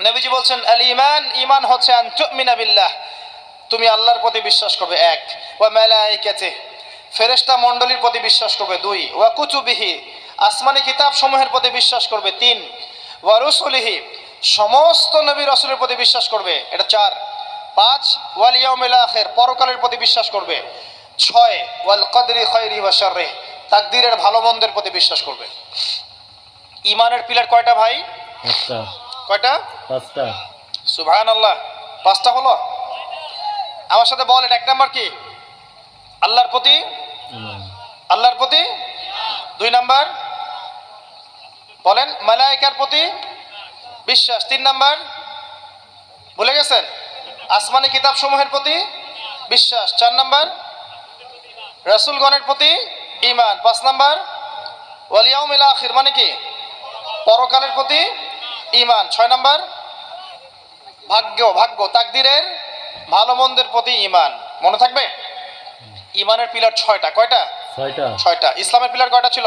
নবীজি বলছেন, আল ইমান ইমান হচ্ছে আন বিল্লাহ। তুমি আল্লাহর প্রতি বিশ্বাস করবে, এক। ওয়া মালাইকাতে ফেরেশতা মণ্ডলীর প্রতি বিশ্বাস করবে, দুই। ওয়া কুতুবিহি, আসমানি কিতাব সমূহের প্রতি বিশ্বাস করবে, তিন। ওয়া রুসুলিহি, সমস্ত নবী রসুলের প্রতি বিশ্বাস করবে, এটা চার। পাঁচ। ওয়াল ইয়াউমিল আখির, পরকালের প্রতি বিশ্বাস করবে, ছয়। ওয়াল কদরি খৈরি ওয়া শাররি, তাকদীরের ভালো মন্দের প্রতি বিশ্বাস করবে। ইমানের পিলার কয়টা ভাই? কয়টা? পাঁচটা। সুবহান আল্লাহ পাঁচটা হলো? আমার সাথে বল এটা এক নাম্বার কি? আল্লাহর প্রতি? আল্লাহর প্রতি? দুই নাম্বার। বলেন মালাইকার প্রতি? বিশ্বাস। তিন নাম্বার। ভুলে গেছেন? আসমানি কিতাব সমূহের প্রতি? বিশ্বাস। চার নাম্বার। রসুলগণের প্রতি? ইমান পাঁচ নাম্বার। ওয়ালিয়াউমিল আখির মানে কি? পরকালের প্রতি? ইমান ছয় নম্বর ভাগ্য ভাগ্য তাকদিরের ভালো মন্দের প্রতি ইমান মনে থাকবে? ইমানের পিলার ছয়টা। কয়টা? ছয়টা। ইসলামের পিলার কয়টা ছিল?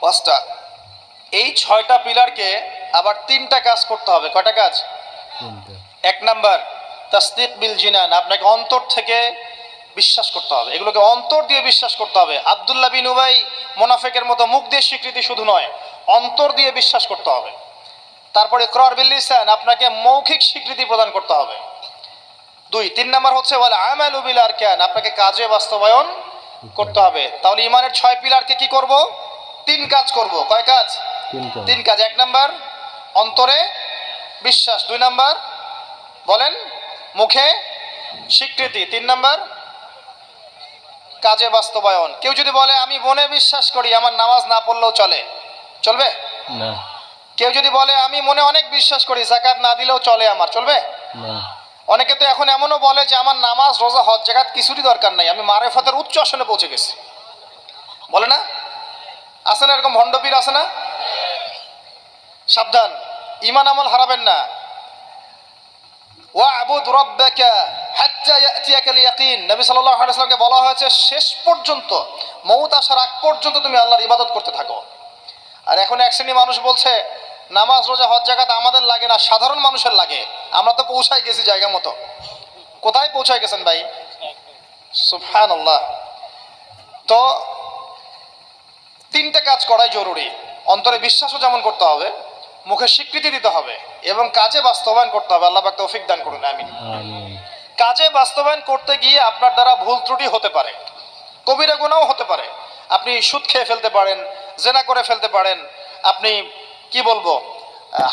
পাঁচটা। এই ছয়টা পিলারকে আবার তিনটা কাজ করতে হবে। কয়টা কাজ? এক নাম্বার তাসদিক বিল জিনান। আপনাকে অন্তর থেকে বিশ্বাস করতে হবে। এগুলোকে অন্তর দিয়ে বিশ্বাস করতে হবে। আবদুল্লাহ বিন উবাই মোনাফেকের মতো মুখ দিয়ে স্বীকৃতি শুধু নয় অন্তর দিয়ে বিশ্বাস করতে হবে। তারপরে ক্রর বিল লিসান আপনাকে মৌখিক স্বীকৃতি প্রদান করতে হবে। দুই তিন নাম্বার হচ্ছে বলে আমাল উবিল আর কেন আপনাকে কাজে বাস্তবায়ন করতে হবে। তাহলে ইমানের ছয় পিলারকে কি করব? তিন কাজ করব। কয় কাজ? তিন কাজ। এক নাম্বার অন্তরে বিশ্বাস। দুই নাম্বার বলেন মুখে স্বীকৃতি। তিন নাম্বার কাজে বাস্তবায়ন। কেউ যদি বলে আমি বনে বিশ্বাস করি আমার নামাজ না পড়লেও চলে। চলবে? না। কেউ যদি বলে আমি মনে অনেক বিশ্বাস করি জাকাত না দিলেও চলে আমার। চলবে? অনেকে তো এখন এমনও বলে যে আমার নামাজ রোজা হজ জাকাত কিছুরই দরকার নাই। আমি মারেফতের উচ্চ আসনে পৌঁছে গেছি। বলে না? আছে না এরকম ভণ্ডপীর আছে না? সাবধান। ইমান আমল হারাবেন না। ওয়াবুদ রাব্বাকা হাত্তা ইয়াতিয়াকাল ইয়াকিন নবী সাল্লাল্লাহু আলাইহি ওয়াসাল্লামকে বলা হয়েছে শেষ পর্যন্ত মৌত আসার আগ পর্যন্ত তুমি আল্লাহর ইবাদত করতে থাকো। আর এখন এক শ্রেণি মানুষ বলছে নামাজ রোজা হজ জাকাত আমাদের লাগে না সাধারণ মানুষের লাগে। আমরা তো পৌঁছাই গেছি জায়গা মতো। কোথায় পৌঁছায় গেছেন ভাই? সুফহান তো তিনটে কাজ করাই জরুরি। অন্তরে বিশ্বাসও যেমন করতে হবে মুখে স্বীকৃতি দিতে হবে এবং কাজে বাস্তবায়ন করতে হবে। আল্লাহ পাক তৌফিক দান করুন আমিন। কাজে বাস্তবায়ন করতে গিয়ে আপনার দ্বারা ভুল ত্রুটি হতে পারে। কবিরা গুণাও হতে পারে। আপনি সুদ খেয়ে ফেলতে পারেন জেনা করে ফেলতে পারেন। আপনি কি বলব?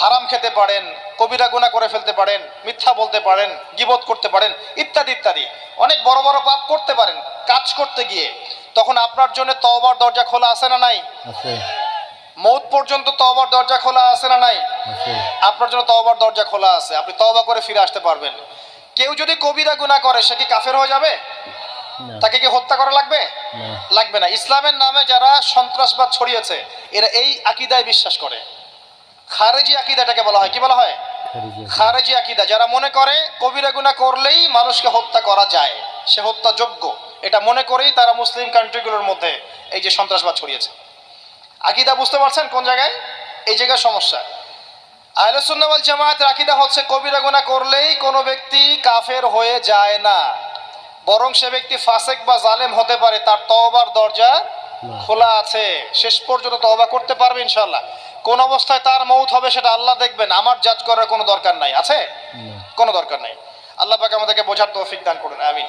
হারাম খেতে পারেন কবিরা গুণা করে ফেলতে পারেন মিথ্যা বলতে পারেন গিবত করতে পারেন ইত্যাদি ইত্যাদি। অনেক বড় বড় পাপ করতে পারেন কাজ করতে গিয়ে। তখন আপনার জন্য তওবার দরজা খোলা আছে না নাই? মৌত পর্যন্ত তওবার দরজা খোলা আছে না নাই? আপনার জন্য তওবার দরজা খোলা আছে। আপনি তওবা করে ফিরে আসতে পারবেন। কেউ যদি কবিরা গুনাহ করে সে কি কাফের হয়ে যাবে? তাকে কি হত্যা করা লাগবে? লাগবে না। ইসলামের নামে যারা সন্ত্রাসবাদ ছড়িয়েছে এরা এই আকিদায় বিশ্বাস করে। খারেজি আকিদাটাকে বলা হয় কি বলা হয়? খারেজি আকিদা। যারা মনে করে কবিরা গুনাহ করলেই মানুষকে হত্যা করা যায় সে হত্যা যোগ্য এটা মনে করেই তারা মুসলিম কান্ট্রিগুলোর মধ্যে এই যে সন্ত্রাসবাদ ছড়িয়েছে। আকিদা বুঝতে পারছেন কোন জায়গায়? এই জায়গায় সমস্যা। আহলুসুন্নাওয়াল জামায়াতের আকিদা হচ্ছে কবিরা গুনাহ করলেই কোনো ব্যক্তি কাফের হয়ে যায় না। বরং সে ব্যক্তি ফাসেক বা জালেম হতে পারে তার তওবার দরজা খোলা আছে। শেষ পর্যন্ত তওবা করতে পারবে ইনশাল্লাহ কোন অবস্থায় তার মৌত হবে সেটা আল্লাহ দেখবেন। আমার জাজ করার কোনো দরকার নাই। আছে? কোনো দরকার নাই। আল্লাহ পাক আমাদেরকে বোঝার তৌফিক দান করুন। আমিন।